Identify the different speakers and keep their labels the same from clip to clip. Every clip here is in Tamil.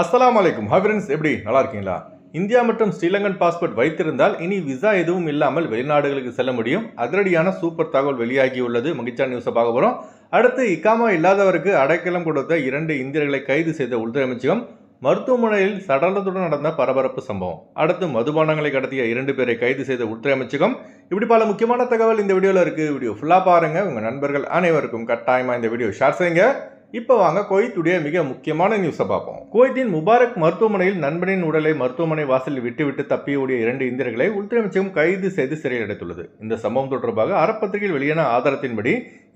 Speaker 1: அஸ்லாம் அலைக்கும் ஹவரன்ஸ் எப்படி? நல்லா இருக்கீங்களா இந்தியா மற்றும் ஸ்ரீலங்கன் பாஸ்போர்ட் வைத்திருந்தால் இனி விசா எதுவும் இல்லாமல் வெளிநாடுகளுக்கு செல்ல முடியும். அதிரடியான சூப்பர் தகவல் வெளியாகியுள்ளது. மகிழ்ச்சியான நியூஸை பார்க்க போகிறோம் அடுத்து இக்காமா இல்லாதவருக்கு அடைக்கலம் கொடுத்த இரண்டு இந்தியர்களை கைது செய்த உள்துறை அமைச்சகம் மருத்துவமனையில் சடலத்துடன் நடந்த பரபரப்பு சம்பவம். அடுத்து மதுபானங்களை கடத்திய இரண்டு பேரை கைது செய்த உள்துறை அமைச்சகம் இப்படி பல முக்கியமான தகவல் இந்த வீடியோவில் இருக்குது வீடியோ ஃபுல்லாக பாருங்கள் உங்கள் நண்பர்கள் அனைவருக்கும் கட்டாயமாக இந்த வீடியோ ஷேர் செய்யுங்க. இப்போ வாங்க குவைத்துடைய மிக முக்கியமான நியூஸை பார்ப்போம். குவைத்தின் முபாரக் மருத்துவமனையில் நண்பனின் உடலை மருத்துவமனை வாசலில் விட்டுவிட்டு தப்பியோடிய இரண்டு இந்தியர்களை உள்துறை அமைச்சகம் கைது செய்து சிறையில் அடைத்துள்ளது. இந்த சம்பவம் தொடர்பாக அறப்பத்திரிகையில் வெளியான ஆதாரத்தின்படி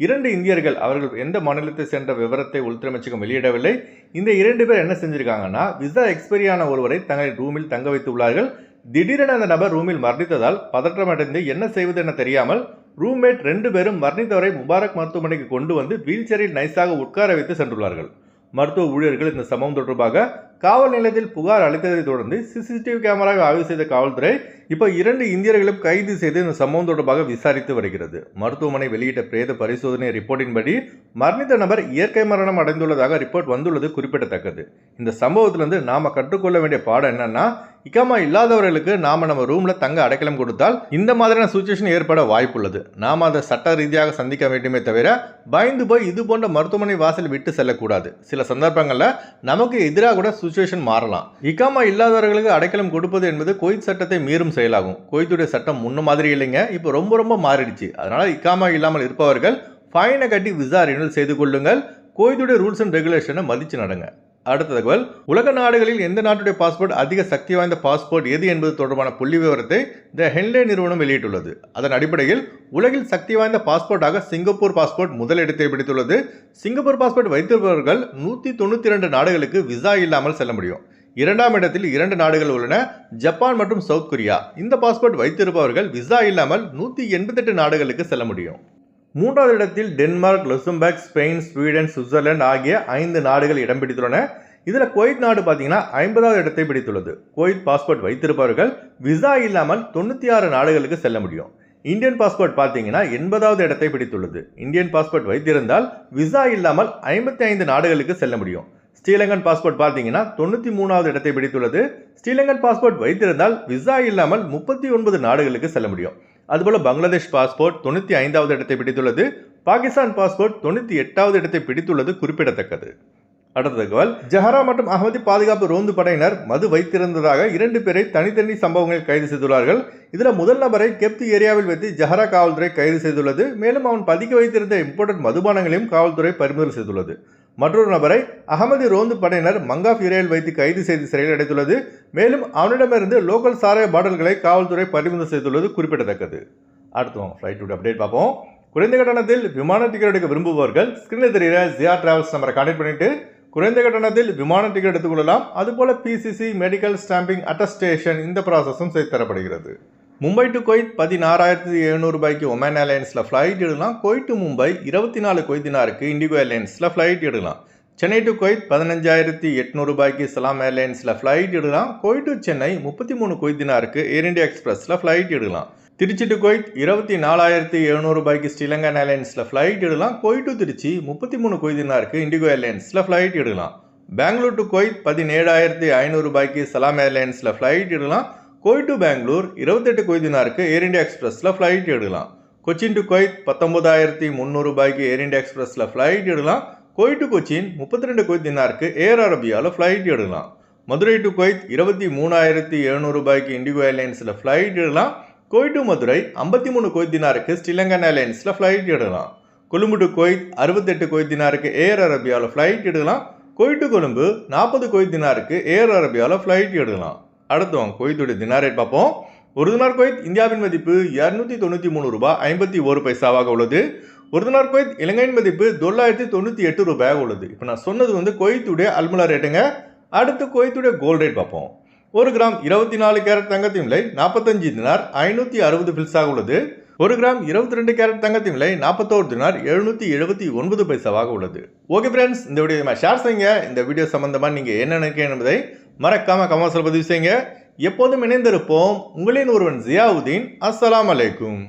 Speaker 1: இரண்டு இந்தியர்கள் அவர்கள் எந்த மாநிலத்தை சேர்ந்த விவரத்தை உள்துறை அமைச்சகம் வெளியிடவில்லை. இந்த இரண்டு பேர் என்ன செஞ்சிருக்காங்கன்னா விசா எக்ஸ்பெரியான ஒருவரை தங்களின் ரூமில் தங்க வைத்துள்ளார்கள் திடீரென அந்த நபர் ரூமில் மரணித்ததால் பதற்றமடைந்து என்ன செய்வது என தெரியாமல் ரூம்மேட் ரெண்டு பேரும் மரணித்தவரை முபாரக் மருத்துவமனைக்கு கொண்டு வந்து வீல் சேரில் நைஸாக உட்கார வைத்து சென்றுள்ளார்கள். மருத்துவ ஊழியர்கள் இந்த சம்பவம் தொடர்பாக காவல் நிலையத்தில் புகார் அளித்ததை தொடர்ந்து சிசிடிவி கேமராவை ஆய்வு செய்த காவல்துறை இப்போ இரண்டு இந்தியர்களும் கைது செய்து இந்த சம்பவம் தொடர்பாக விசாரித்து வருகிறது. மருத்துவமனை வெளியிட்ட பிரேத பரிசோதனை ரிப்போர்ட்டின்படி மரணித்த நபர் இயற்கை மரணம் அடைந்துள்ளதாக ரிப்போர்ட் வந்துள்ளது குறிப்பிடத்தக்கது. இந்த சம்பவத்திலிருந்து நாம் கற்றுக்கொள்ள வேண்டிய பாடம் என்னன்னா இக்காமா இல்லாதவர்களுக்கு நாம நம்ம ரூம்ல தங்க அடைக்கலம் கொடுத்தால் இந்த மாதிரியான சுச்சுவேஷன் ஏற்பட வாய்ப்புள்ளது. நாம் அதை சட்ட ரீதியாக சந்திக்க வேண்டுமே தவிர பயந்து போய் இது போன்ற மருத்துவமனை வாசல் விட்டு செல்லக்கூடாது. சில சந்தர்ப்பங்களில் நமக்கு எதிராக கூட சுச்சுவேஷன் மாறலாம். இக்காமா இல்லாதவர்களுக்கு அடைக்கலம் கொடுப்பது என்பது கொய்த் சட்டத்தை மீறும் செயலாகும். கோயித்துடைய சட்டம் முன்ன மாதிரி இல்லைங்க இப்போ ரொம்ப ரொம்ப மாறிடுச்சு. அதனால இக்காமா இல்லாமல் இருப்பவர்கள் ஃபைனை கட்டி விசா ரினியூல் செய்து கொள்ளுங்கள். கோயிலுடைய ரூல்ஸ் அண்ட் ரெகுலேஷனை மதித்து நடங்க. அடுத்த தகவல் உலக நாடுகளில் எந்த நாட்டுடைய பாஸ்போர்ட் அதிக சக்தி வாய்ந்த பாஸ்போர்ட் எது என்பது தொடர்பான புள்ளி விவரத்தை த ஹென்லே நிறுவனம் வெளியிட்டுள்ளது. அதன் அடிப்படையில் உலகில் சக்தி வாய்ந்த பாஸ்போர்ட்டாக சிங்கப்பூர் பாஸ்போர்ட் முதலிடத்தை பிடித்துள்ளது. சிங்கப்பூர் பாஸ்போர்ட் வைத்திருப்பவர்கள் நூற்றி தொண்ணூற்றி ரெண்டு நாடுகளுக்கு விசா இல்லாமல் செல்ல முடியும். இரண்டாம் இடத்தில் இரண்டு நாடுகள் உள்ளன ஜப்பான் மற்றும் சவுத் கொரியா. இந்த பாஸ்போர்ட் வைத்திருப்பவர்கள் விசா இல்லாமல் நூற்றி எண்பத்தெட்டு நாடுகளுக்கு செல்ல முடியும். மூன்றாவது இடத்தில் Denmark Luxembourg Spain Sweden Switzerland ஆகிய ஐந்து நாடுகள் இடம் பிடித்துள்ளன. இதில் குவைத் நாடு பார்த்தீங்கன்னா ஐம்பதாவது இடத்தை பிடித்துள்ளது. குவைத் பாஸ்போர்ட் வைத்திருப்பவர்கள் விசா இல்லாமல் தொண்ணூற்றி ஆறு நாடுகளுக்கு செல்ல முடியும். இந்தியன் பாஸ்போர்ட் பார்த்தீங்கன்னா எண்பதாவது இடத்தை பிடித்துள்ளது. இந்தியன் பாஸ்போர்ட் வைத்திருந்தால் விசா இல்லாமல் ஐம்பத்தி ஐந்து நாடுகளுக்கு செல்ல முடியும். ஸ்ரீலங்கன் பாஸ்போர்ட் பார்த்தீங்கன்னா தொண்ணூற்றி மூணாவது இடத்தை பிடித்துள்ளது. ஸ்ரீலங்கன் பாஸ்போர்ட் வைத்திருந்தால் விசா இல்லாமல் முப்பத்தி ஒன்பது நாடுகளுக்கு செல்ல முடியும். அதுபோல் பங்களாதேஷ் பாஸ்போர்ட் தொண்ணூற்றி ஐந்தாவது இடத்தை பிடித்துள்ளது. பாகிஸ்தான் பாஸ்போர்ட் தொண்ணூற்றி எட்டாவது இடத்தை பிடித்துள்ளது குறிப்பிடத்தக்கது. அடுத்த தகவல் ஜஹரா மற்றும் அகமதி பாதுகாப்பு ரோந்து படையினர் மது வைத்திருந்ததாக இரண்டு பேரை தனித்தனி சம்பவங்களில் கைது செய்துள்ளார்கள். இதில் முதல் நபரை கெப்தி ஏரியாவில் வைத்து ஜஹரா காவல்துறை கைது செய்துள்ளது. மேலும் அவன் பதுக்கி வைத்திருந்த இம்போர்ட்டட் மதுபானங்களையும் காவல்துறை பறிமுதல் செய்துள்ளது. மற்றொரு நபரை அகமதி ரோந்து படையினர் மங்காஃப் ஏரியாவில் வைத்து கைது செய்து சிறையில் அடைத்துள்ளது. மேலும் அவனிடமிருந்து லோக்கல் சாராய பாடல்களை காவல்துறை பறிமுதல் செய்துள்ளது குறிப்பிடத்தக்கது. அடுத்து ஃப்ளைட் அப்டேட் பார்ப்போம். குறைந்த கட்டணத்தில் விமான டிக்கெட் எடுக்க விரும்புபவர்கள் ஸ்கிரீனில் தெரிகிற ஜியா டிராவல்ஸ் நம்பரை கான்டெக்ட் பண்ணிட்டு குறைந்த கட்டணத்தில் விமான டிக்கெட் எடுத்துக்கொள்ளலாம். அதுபோல பிசிசி மெடிக்கல் ஸ்டாம்பிங் அட்டஸ்டேஷன் இந்த ப்ராசஸும் செய்து தரப்படுகிறது. மும்பை டு கொய்த் பதினாறாயிரத்தி எழுநூறு ரூபாய்க்கு ஒமேன் ஏர்லைன்ஸில் ஃப்ளைட் எடுக்கலாம். கொய்த் டு மும்பை இருபத்தி நாலு கொய்தினாருக்கு இண்டிகோ ஏர்லைன்ஸில் ஃப்ளைட் எடுக்கலாம். சென்னை டு கொய்த் பதினஞ்சாயிரத்தி எட்நூறு ரூபாய்க்கு சலாம் ஏர்லைன்ஸில் ஃப்ளைட் எடுக்கலாம். கொய்த் டு சென்னை முப்பத்தி மூணு கொய்தினாருக்கு ஏர் இண்டியா எக்ஸ்பிரஸில் ஃப்ளைட் எடுக்கலாம். திருச்சி டு கொய்த் இருபத்தி நாலாயிரத்தி எழுநூறு ரூபாய்க்கு ஸ்ரீலங்கன் ஏர்லைன்ஸில் ஃப்ளைட் எடுக்கலாம். கொய்த் டு திருச்சி முப்பத்தி மூணு கொய்தினாருக்கு இண்டிகோ ஏர்லைன்ஸில் ஃப்ளைட் எடுக்கலாம். பெங்களூர் டு கொய்த் பதினேழாயிரத்தி ஐநூறு ரூபாய்க்கு சலாம் ஏர்லைன்ஸில் ஃப்ளைட் எடுக்கலாம். கொய்த் டு பெங்களூர் இருபத்தெட்டு கொய்தினாருக்கு ஏர் இண்டியா எக்ஸ்பிரஸில் ஃப்ளைட் எடுக்கலாம். கொச்சின் டு கொய்த் பத்தொன்பதாயிரத்தி முந்நூறு ரூபாய்க்கு ஏர் இண்டியா எக்ஸ்பிரஸில் ஃப்ளைட் எடுக்கலாம். கொய்ட் டு கொச்சின் முப்பத்தி ரெண்டு கொய்தினாருக்கு ஏர் அரபியாவில் ஃப்ளைட் எடுக்கலாம். மதுரை டு கொய்த் இருபத்தி மூணாயிரத்தி எழுநூறு ரூபாய்க்கு இண்டிகோ ஏர்லைன்ஸில் ஃப்ளைட் எடுக்கலாம். கொய்ட் டு மதுரை ஐம்பத்தி மூணு கொய்தினாருக்கு ஸ்ரீலங்கன் ஏர்லைன்ஸில் ஃப்ளைட் எடுக்கலாம். கொழும்பு டு கோயத் அறுபத்தெட்டு கொய்தினாருக்கு ஏர் அரபியாவில் ஃப்ளைட் எடுக்கலாம். கொய்ட் டு கொழும்பு நாற்பது கொய்தினாருக்கு ஏர் அரபியாவில் ஃப்ளைட் எடுக்கலாம். அடுத்தவங்க கோயத்துடைய தினார் ரேட் பார்ப்போம். ஒரு தினார் கோயத் இந்தியாவின் மதிப்பு இரநூத்தி தொண்ணூற்றி மூணு ரூபாய் ஐம்பத்தி ஒரு பைசாவாக உள்ளது. ஒரு தினார் கோயத் இலங்கையின் மதிப்பு தொள்ளாயிரத்தி தொண்ணூற்றி எட்டு ரூபாயாக உள்ளது. இப்போ நான் சொன்னது வந்து கோயத்துடைய அல்முலா ரேட்டுங்க அடுத்து கோயத்துடைய கோல்ட் ரேட் பார்ப்போம். ஒரு கிராம் இருபத்தி நாலு கேரட் தங்கத்தின் விலை நாற்பத்தஞ்சு தினார் ஐநூற்றி அறுபது பில்ஸாக உள்ளது. ஒரு கிராம் இருபத்தி ரெண்டு கேரட் தங்கத்தின் விலை நாற்பத்தோரு தினார் எழுநூற்றி எழுபத்தி ஒன்பது பைசாவாக உள்ளது. ஓகே ஃப்ரெண்ட்ஸ் இந்த வீடியோ ஷேர் செய்யுங்க. இந்த வீடியோ சம்பந்தமாக நீங்கள் என்ன நினைக்கிறீங்க என்பதை மறக்காமல் கமெண்ட்ஸில் பதிவு செய்யுங்க. எப்போதும் இணைந்திருப்போம். உங்களின் ஒருவன் ஜியாவுதீன். அஸ்லாம் அலைக்கும்.